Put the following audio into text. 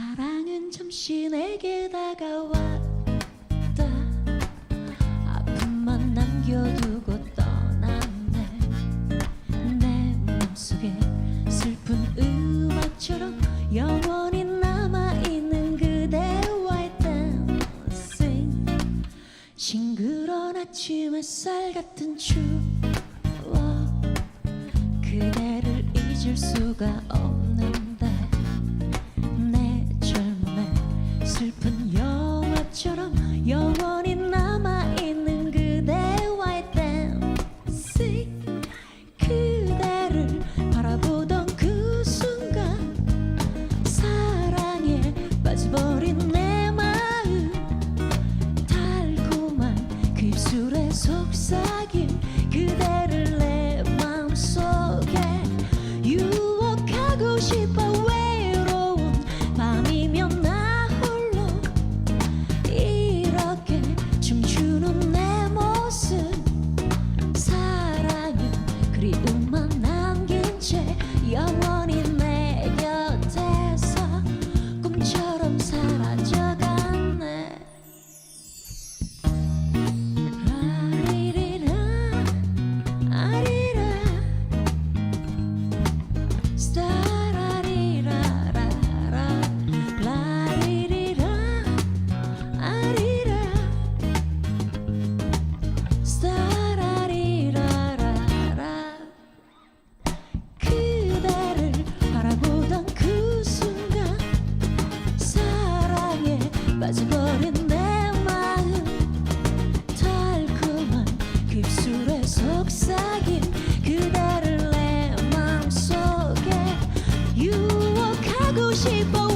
사랑은 잠시 내게 다가왔다. 아픔만 남겨두고 떠났네. 내 마음속에 슬픈 음악처럼 영원히 남아있는 그대와의 댄싱 싱그러운 아침 햇살 같은 추억. 그대를 잊을 수가 없는 so 起风